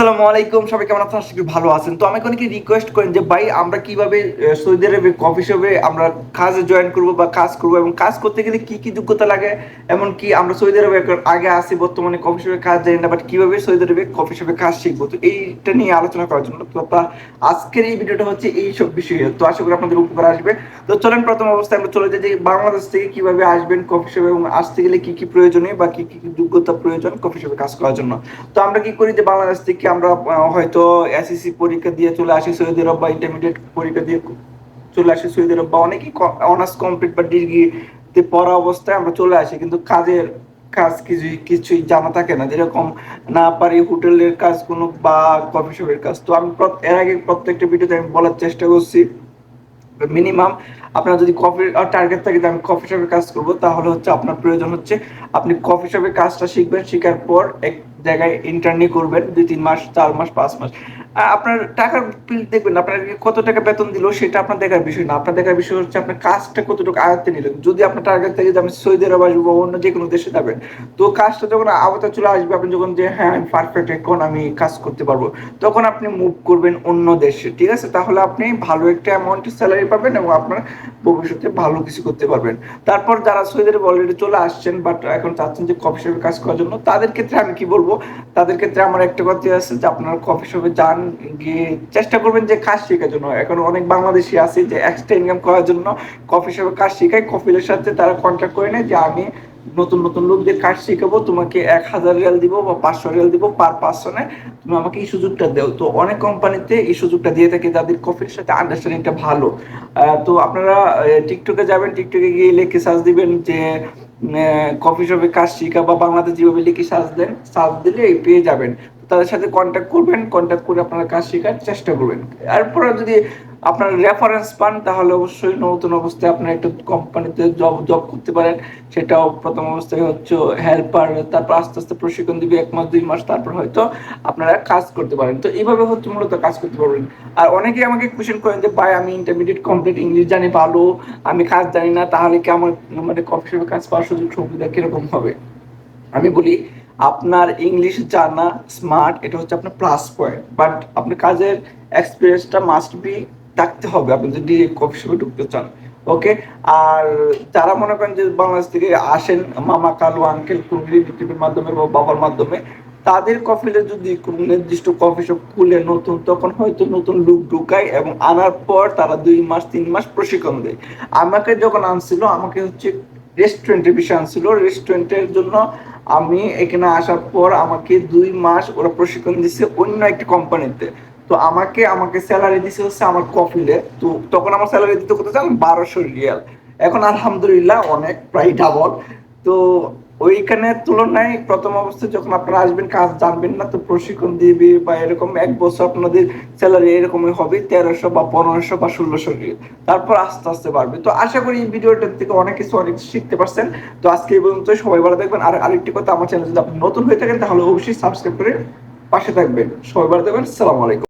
আসসালামু আলাইকুম, সবাই কেমন আছেন? আশা করি ভালো আছেন। তো আমাকে অনেকে রিকোয়েস্ট করেন যে, ভাই, আমরা কীভাবে সৌদি আরবে কফি শপে আমরা কাজে জয়েন করব বা কাজ করব এবং কাজ করতে গেলে কি কি যোগ্যতা লাগে? এমন কি আমরা সৌদি আরবে আগে আসি বর্তমানে কফি শপে কাজ জানি না বাট কীভাবে সৌদি আরবে কফি শপে কাজ শিখব? তো এইটা নিয়ে আলোচনা করার জন্য। তো আজকের এই ভিডিওটা হচ্ছে এই সব বিষয়ে। তো আশা করি আপনাদের উপকার আসবে। তো চলেন, প্রথম অবস্থায় আমরা চলে যাই যে, বাংলাদেশ থেকে কীভাবে আসবেন কফি শপে এবং আসতে গেলে কি কি প্রয়োজনীয় বা কি কি যোগ্যতা প্রয়োজন কফি শপে কাজ করার জন্য। তো আমরা কি করি যে, বাংলাদেশ থেকে আমরা হয়তো এসএসসি পরীক্ষা দিয়ে চলে আসি সৌদি বা ইন্টারমিডিয়েট পরীক্ষা দিয়ে চলে আসি সৌদি বা অনেকেই অনার্স কমপ্লিট বা ডিগ্রিতে পড়া অবস্থায় আমরা চলে আসি, কিন্তু কাজের কাজ কিছু কিছুই জানা থাকে না। যেরকম না পারি হোটেলের কাজ কোনো বা কফি শপের কাজ। তো আমি এর আগে প্রত্যেকটা ভিডিওতে আমি বলার চেষ্টা করছি। মিনিমাম আপনার যদি কফি টার্গেট থাকে আমি কফি শপে কাজ করব। তাহলে হচ্ছে আপনার প্রয়োজন হচ্ছে, আপনি কফি শপে কাজটা শিখবেন, শেখার পর এক জায়গায় ইন্টার্নি করবেন, দুই, তিন মাস, চার মাস, পাঁচ মাস। আপনার টাকার বিল দেখবেন আপনার কত টাকা বেতন দিল সেটা আপনার দেখার বিষয় না। আপনার দেখার বিষয় হচ্ছে আপনার কাজটা কতটুকু আয়ত্তে নিলেন। যদি আপনার টার্গেট থাকে যে আমি সৌদি আরব আসব বা অন্য যে কোনো দেশে যাবেন, তো কাজটা যখন আওতা চলে আসবে, আপনি যখন যে হ্যাঁ আমি পারফেক্ট এখন আমি কাজ করতে পারব, তখন আপনি মুভ করবেন অন্য দেশে। ঠিক আছে? তাহলে আপনি ভালো একটা অ্যামাউন্টের স্যালারি পাবেন এবং আপনার ভবিষ্যতে ভালো কিছু করতে পারবেন। তারপর যারা সৌদি আরব অলরেডি চলে আসছেন বাট এখন চাচ্ছেন যে কফি শপে কাজ করার জন্য, তাদের ক্ষেত্রে আমি কি বলব? তাদের ক্ষেত্রে আমার একটা কথা আছে যে, আপনারা কফি শপে যান চেষ্টা করবেন যে কাজ শেখার জন্য। এখন অনেক বাংলাদেশি আছে যে এক্সট্রা ইনকাম করার জন্য কফি শপে কাজ শেখায় কফিলের সাথে তারা কন্ট্যাক্ট করে নেয় যে আমি নতুন নতুন লোকদের কাজ শিখাবো, তোমাকে এক হাজার রিয়াল দিব বা পাঁচশো রিয়াল দিব পার পার্সনে তুমি আমাকে এই সুযোগটা দাও। তো অনেক কোম্পানিতে এই সুযোগটা দিয়ে থাকে যাদের কফির সাথে আন্ডারস্ট্যান্ডিংটা ভালো। তো আপনারা টিকটকে যাবেন টিকটকে গিয়ে লিখে সার্চ দিবেন যে কফি শপে কাজ শিখা বা বাংলাদেশ যেভাবে লিখে সার্চ দেন সার্চ দিলে পেয়ে যাবেন। তাদের সাথে কন্ট্যাক্ট করবেন কন্ট্যাক্ট করে আপনারা কাজ শেখার চেষ্টা করবেন। এরপরে যদি আপনার রেফারেন্স পান, তাহলে অবশ্যই নতুন অবস্থায় আপনার একটা কোম্পানিতে জব জব করতে পারেন। সেটাও প্রথম অবস্থায় হচ্ছে হেল্পার তারপর আস্তে আস্তে প্রশিক্ষণ দিবে এক মাস, দুই মাস, তারপর হয়তো আপনারা কাজ করতে পারেন। তো এইভাবে হচ্ছে মূলত কাজ করতে পারবেন। আর অনেকে আমাকে কোয়েশ্চেন করেন যে, ভাই, আমি ইন্টারমিডিয়েট কমপ্লিট ইংলিশ জানি, ভালো, আমি কাজ জানি না, তাহলে কি আমার মানে কফি কাজ পাওয়ার সুযোগ সুবিধা কীরকম হবে? আমি বলি আপনার ইংলিশ জানা স্মার্ট এটা হচ্ছে আপনার প্লাস পয়েন্ট বাট আপনার কাজের এক্সপিরিয়েন্সটা মাস্ট বি থাকতে হবে, আপনি যদি কফি শপে ঢুকতে চান ওকে আর যারা মনে করেন যে বাংলাদেশ থেকে আসেন, মামা, কালু আঙ্কেল কোনো রিলেটিভের মাধ্যমে বা বাবার মাধ্যমে, তাদের কফিলে যদি কোনো নির্দিষ্ট কফি শপ খুলে নতুন, তখন হয়তো নতুন লুক ঢুকায় এবং আনার পর তারা দুই মাস, তিন মাস প্রশিক্ষণ দেয়। আমাকে যখন আনছিল, আমাকে হচ্ছে রেস্টুরেন্টের বিষয় আনছিল। রেস্টুরেন্টের জন্য আমি এখানে আসার পর আমাকে দুই মাস ওরা প্রশিক্ষণ দিচ্ছে অন্য একটি কোম্পানিতে। তো আমাকে আমাকে স্যালারি দিছে হচ্ছে আমার কফিলে। তো তখন আমার স্যালারি দিতে কত? চান বারোশো রিয়াল। এখন আলহামদুলিল্লাহ অনেক, প্রায় ডাবল তো ওইখানে তুলনায় প্রথম অবস্থায় যখন আপনারা আসবেন, কাজ জানবেন না, তো প্রশিক্ষণ দিবে বা এরকম এক বছর আপনাদের স্যালারি এরকমই হবে, তেরোশো বা পনেরোশো বা ষোলোশো তারপর আস্তে আস্তে বাড়বে। তো আশা করি এই ভিডিওটার থেকে অনেক কিছু, অনেক শিখতে পারছেন। তো আজকে এই পর্যন্ত সবাই ভালো থাকবেন। আর আরেকটি কথা, আমার চ্যানেল যদি আপনি নতুন হয়ে থাকেন, তাহলে অবশ্যই সাবস্ক্রাইব করে পাশে থাকবেন। সবাই ভালো থাকবেন, সালাম আলাইকুম।